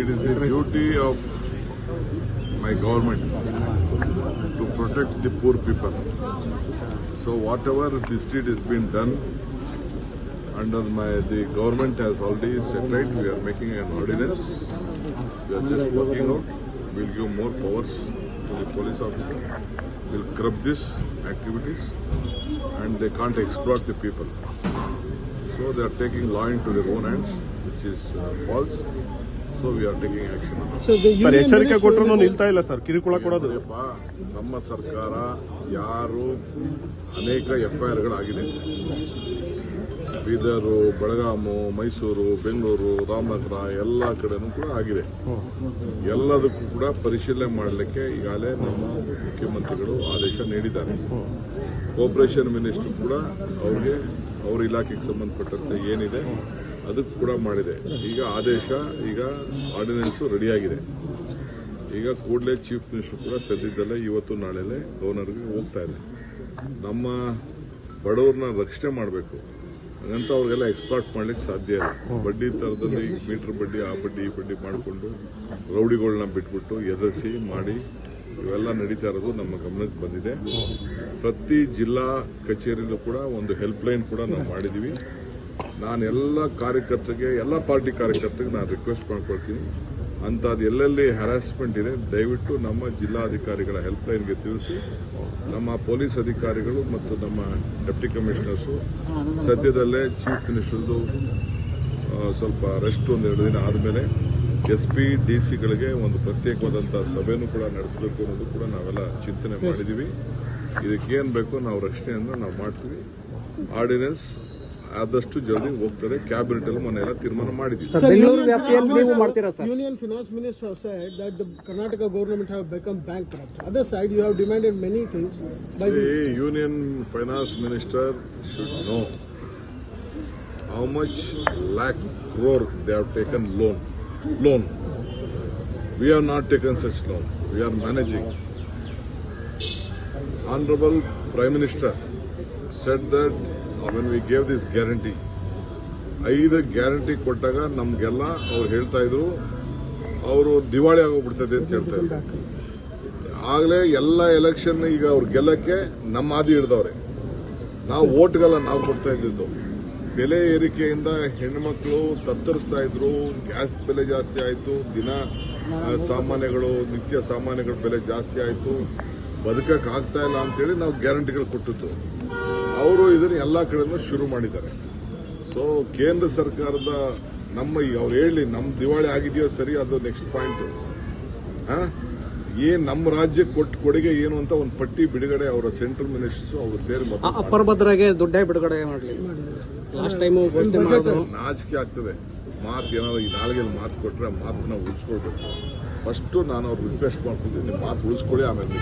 It is the duty of my government to protect the poor people. So whatever misdeed is being done under my the government has already set right. We are making an ordinance. We are just working out. We'll give more powers to the police officer. We'll curb these activities and they can't exploit the people. So they are taking law into their own hands, which is uh, false. So we are taking action on it. So the sir ಎಚ್ಚರಿಕೆ ಕೊಟ್ಟರು ನಿಲ್ತಾ ಇಲ್ಲ sir ಕಿರಿಕುಳ ಕೊಡೋದು. ನಮ್ಮ ಸರ್ಕಾರ ಯಾರು ಅನೇಕ F I ಆರ್ಗಳಾಗಿದೆ ಬೀದರು ಬೆಳಗಾಮು ಮೈಸೂರು ಬೆಂಗಳೂರು ರಾಮನಗರ ಎಲ್ಲ ಕಡೆನೂ ಕೂಡ ಆಗಿದೆ. ಎಲ್ಲದಕ್ಕೂ ಕೂಡ ಪರಿಶೀಲನೆ ಮಾಡಲಿಕ್ಕೆ ಈಗಾಗಲೇ ನಮ್ಮ ಮುಖ್ಯಮಂತ್ರಿಗಳು ಆದೇಶ ನೀಡಿದ್ದಾರೆ. ಕೋಪರೇಷನ್ ಮಿನಿಸ್ಟರ್ ಕೂಡ ಅವ್ರಿಗೆ ಅವ್ರ ಇಲಾಖೆಗೆ ಸಂಬಂಧಪಟ್ಟಂತೆ ಏನಿದೆ ಅದಕ್ಕೆ ಕೂಡ ಮಾಡಿದೆ. ಈಗ ಆದೇಶ, ಈಗ ಆರ್ಡಿನೆನ್ಸು ರೆಡಿಯಾಗಿದೆ. ಈಗ ಕೂಡಲೇ ಚೀಫ್ ಮಿನಿಸ್ಟರ್ ಕೂಡ ಸದ್ಯದಲ್ಲೇ ಇವತ್ತು ನಾಳೆಲೇ ಗವರ್ನರ್ಗೆ ಹೋಗ್ತಾ ಇದೆ. ನಮ್ಮ ಬಡವ್ರನ್ನ ರಕ್ಷಣೆ ಮಾಡಬೇಕು. ಹಾಗಂತ ಅವ್ರಿಗೆಲ್ಲ ಎಕ್ಸ್ಪಾರ್ಟ್ ಮಾಡ್ಲಿಕ್ಕೆ ಸಾಧ್ಯ ಇಲ್ಲ. ಬಡ್ಡಿ ಥರದಲ್ಲಿ ಮೀಟರ್ ಬಡ್ಡಿ, ಆ ಬಡ್ಡಿ, ಈ ಬಡ್ಡಿ ಮಾಡಿಕೊಂಡು ರೌಡಿಗಳನ್ನ ಬಿಟ್ಬಿಟ್ಟು ಎದರಿಸಿ ಮಾಡಿ ಇವೆಲ್ಲ ನಡೀತಾ ಇರೋದು ನಮ್ಮ ಗಮನಕ್ಕೆ ಬಂದಿದೆ. ಪ್ರತಿ ಜಿಲ್ಲಾ ಕಚೇರಿಯಲ್ಲೂ ಕೂಡ ಒಂದು ಹೆಲ್ಪ್ ಲೈನ್ ಕೂಡ ನಾವು ಮಾಡಿದ್ದೀವಿ ನಾನು ಎಲ್ಲ ಕಾರ್ಯಕರ್ತರಿಗೆ, ಎಲ್ಲ ಪಾರ್ಟಿ ಕಾರ್ಯಕರ್ತರಿಗೆ ನಾನು ರಿಕ್ವೆಸ್ಟ್ ಮಾಡ್ಕೊಳ್ತೀನಿ. ಅಂಥದ್ದು ಎಲ್ಲೆಲ್ಲಿ ಹ್ಯಾರಾಸ್ಮೆಂಟ್ ಇದೆ, ದಯವಿಟ್ಟು ನಮ್ಮ ಜಿಲ್ಲಾಧಿಕಾರಿಗಳ ಹೆಲ್ಪ್ಲೈನ್ಗೆ ತಿಳಿಸಿ. ನಮ್ಮ ಪೊಲೀಸ್ ಅಧಿಕಾರಿಗಳು ಮತ್ತು ನಮ್ಮ ಡೆಪ್ಟಿ ಕಮಿಷನರ್ಸು ಸದ್ಯದಲ್ಲೇ ಚೀಫ್ ಮಿನಿಸ್ಟರ್ದು ಸ್ವಲ್ಪ ರೆಸ್ಟ್ ಒಂದು ಎರಡು ದಿನ ಆದಮೇಲೆ ಎಸ್ ಪಿ ಡಿ ಸಿಗಳಿಗೆ ಒಂದು ಪ್ರತ್ಯೇಕವಾದಂಥ ಸಭೆನೂ ಕೂಡ ನಡೆಸಬೇಕು ಅನ್ನೋದು ಕೂಡ ನಾವೆಲ್ಲ ಚಿಂತನೆ ಮಾಡಿದ್ದೀವಿ. ಇದಕ್ಕೇನು ಬೇಕೋ ನಾವು ರಕ್ಷಣೆಯನ್ನು ನಾವು ಮಾಡ್ತೀವಿ. ಆರ್ಡಿನೆನ್ಸ್ ಆದಷ್ಟು ಜಲ್ದಿ ಹೋಗ್ತದೆ ಕ್ಯಾಬಿನೆಟ್ ಅಲ್ಲಿ ಮೊನ್ನೆ ಎಲ್ಲ ತೀರ್ಮಾನ ಮಾಡಿದ್ವಿ Sir, ಬೆಂಗಳೂರು Union ವ್ಯಾಪ್ತಿಯಲ್ಲಿ Finance ನೀವು Minister- ಮಾಡ್ತೀರಾ sir? Union Finance Minister have said that the Karnataka government have become bankrupt. Other side, you have demanded many things by the The Union Finance Minister should know how much lakh crore they have taken loan. Loan. We have not taken such loan. We are managing. Honorable Prime Minister said that when we gave this guarantee, ಐದು guarantee ಕೊಟ್ಟಾಗ ನಮಗೆಲ್ಲ ಅವ್ರು ಹೇಳ್ತಾ ಇದ್ರು ಅವರು ದಿವಾಳಿ ಆಗೋಗ್ಬಿಡ್ತದೆ ಅಂತ ಹೇಳ್ತಾ ಇದ್ರು. ಆಗಲೇ ಎಲ್ಲ ಎಲೆಕ್ಷನ್ ಈಗ ಅವ್ರು ಗೆಲ್ಲಕ್ಕೆ ನಮ್ಮ ಹಾದಿ ಹಿಡ್ದವ್ರೆ. ನಾವು ಓಟ್ಗೆಲ್ಲ ನಾವು ಕೊಡ್ತಾ ಇದ್ದಿದ್ದು. ಬೆಲೆ ಏರಿಕೆಯಿಂದ ಹೆಣ್ಮಕ್ಳು ತತ್ತರಿಸ್ತಾ ಇದ್ರು ಗ್ಯಾಸ್ ಬೆಲೆ ಜಾಸ್ತಿ ಆಯಿತು ದಿನ ಸಾಮಾನ್ಯಗಳು ನಿತ್ಯ ಸಾಮಾನ್ಯಗಳ ಬೆಲೆ ಜಾಸ್ತಿ ಆಯಿತು ಬದುಕಕ್ಕೆ ಆಗ್ತಾ ಇಲ್ಲ ಅಂತೇಳಿ ನಾವು ಗ್ಯಾರಂಟಿಗಳು ಕೊಟ್ಟಿದ್ದು. ಅವರು ಇದನ್ನು ಎಲ್ಲ ಕಡೆನೂ ಶುರು ಮಾಡಿದ್ದಾರೆ. ಸೊ ಕೇಂದ್ರ ಸರ್ಕಾರದ ನಮ್ಮ ಈಗ ಅವ್ರು ಹೇಳಿ ನಮ್ಮ ದಿವಾಳಿ ಆಗಿದೆಯೋ ಸರಿ ಅದು ನೆಕ್ಸ್ಟ್ ಪಾಯಿಂಟ್ ಏನ್ ನಮ್ಮ ರಾಜ್ಯಕ್ಕೆ ಕೊಟ್ಟು ಕೊಡುಗೆ ಏನು ಅಂತ ಒಂದು ಪಟ್ಟಿ ಬಿಡುಗಡೆ ಅವರ ಸೆಂಟ್ರಲ್ ಮಿನಿಸ್ಟರ್ಸ್ ಅವರು ಸೇರಿ ಮೊದಲು ಅಪ್ಪರ್ ಭದ್ರಾಗೆ ದುಡ್ಡೇ ಬಿಡುಗಡೆ ಮಾಡಲಿ. ಲಾಸ್ಟ್ ಟೈಮು ನಾಚಿಕೆ ಆಗ್ತದೆ. ಮಾತು ಏನಾದ್ರು ಈ ನಾಲ್ಗೆಲ್ಲ ಮಾತು ಕೊಟ್ರೆ ಮಾತನ್ನ ಉಳಿಸ್ಕೊಳ್ಬೇಕು. ಫಸ್ಟು ನಾನು ಅವ್ರು ರಿಕ್ವೆಸ್ಟ್ ಮಾಡ್ಕೊತೀನಿ ನಿಮ್ಮ ಮಾತು ಉಳಿಸ್ಕೊಳ್ಳಿ ಆಮೇಲೆ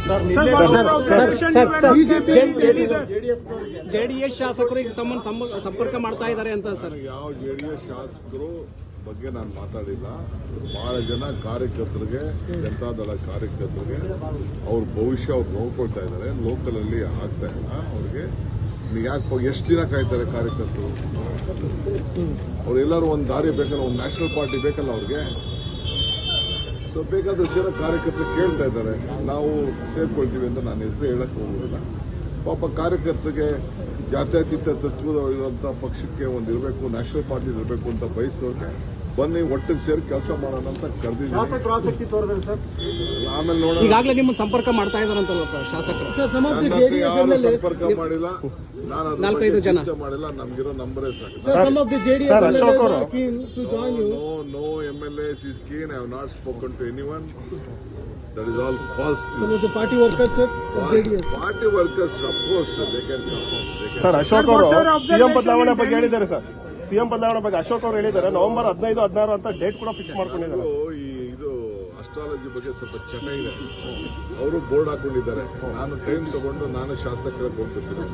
ಜೆಡಿಎಸ್ ಶಾಸಕರು ಈಗ ತಮ್ಮನ್ನು ಸಂಬ- ಸಂಪರ್ಕ ಮಾಡ್ತಾ ಇದ್ದಾರೆ ಅಂತ ಸರ್. ಯಾವ ಜೆ ಡಿ ಎಸ್ ಶಾಸಕರು ಬಗ್ಗೆ ನಾನು ಮಾತಾಡಿಲ್ಲ. ಬಹಳ ಜನ ಕಾರ್ಯಕರ್ತರಿಗೆ ಜನತಾದಳ ಕಾರ್ಯಕರ್ತರಿಗೆ ಅವ್ರ ಭವಿಷ್ಯ ಅವ್ರು ನೋಡ್ಕೊಳ್ತಾ ಇದ್ದಾರೆ. ಲೋಕಲ್ ಅಲ್ಲಿ ಆಗ್ತಾ ಇಲ್ಲ ಅವ್ರಿಗೆ. ಯಾಕೆ ಎಷ್ಟು ದಿನ ಕಾಯ್ತಾರೆ ಕಾರ್ಯಕರ್ತರು? ಅವರೆಲ್ಲರೂ ಒಂದು ದಾರಿ ಬೇಕಲ್ಲ ಒಂದು ನ್ಯಾಷನಲ್ ಪಾರ್ಟಿ ಬೇಕಲ್ಲ ಅವ್ರಿಗೆ. ಸೊ ಜನ ಕಾರ್ಯಕರ್ತರು ಕೇಳ್ತಾ ಇದ್ದಾರೆ. ನಾವು ಸೇರ್ಕೊಳ್ತೀವಿ ಅಂತ ನಾನು ಹೆಸರು ಹೇಳಕ್ಕೆ ಹೋಗೋದಿಲ್ಲ. ಪಾಪ ಕಾರ್ಯಕರ್ತರಿಗೆ ಜಾತ್ಯತೀತ ತತ್ವದ ಇರುವಂಥ ಪಕ್ಷಕ್ಕೆ ಒಂದು ಇರಬೇಕು ನ್ಯಾಷನಲ್ ಪಾರ್ಟಿ ಇರಬೇಕು ಅಂತ ಬಯಸೋಕೆ ಬನ್ನಿ ಒಟ್ಟಿಗೆ ಸೇರಿ ಕೆಲಸ ಮಾಡೋಣ ಅಂತ ಕರೆದಿದ್ದೀನಿ. ಶಾಸಕ ಆಮೇಲೆ ನಿಮ್ಮ ಸಂಪರ್ಕ ಮಾಡ್ತಾ ಇದ್ದಾರ ಸರ್ ಶಾಸಕ ಸರ್ ಮಾಡಿಲ್ಲ ನಾಲ್ಕೈದು ಜನ. Ashoka no no MLA see skin I not spoken to anyone that is all first party workers party workers of sir they sir ಅವರು ಸಿಎಂ ಬದಲಾವಣೆ ಬಗ್ಗೆ ಹೇಳಿದ್ದಾರೆ ಸರ್ ಸಿಎಂ ಬದಲಾವಣೆ ಬಗ್ಗೆ ಅಶೋಕ್ ಅವರು ಹೇಳಿದ್ದಾರೆ, ನವೆಂಬರ್ ಹದಿನೈದು, ಹದಿನಾರು ಅಂತ ಡೇಟ್ ಕೂಡ ಫಿಕ್ಸ್ ಮಾಡ್ಕೊಂಡಿದ್ದಾರೆ. ಈ ಇದು ಅಸ್ಟ್ರಾಲಜಿ ಬಗ್ಗೆ ಸ್ವಲ್ಪ ಇದೆ. ಅವರು ಬೋರ್ಡ್ ಹಾಕೊಂಡಿದ್ದಾರೆ. ನಾನು ಟೈಮ್ ತಗೊಂಡು ನಾನು ಶಾಸಕರ ಹೋಗ್ಬಿಡ್ತೀನಿ.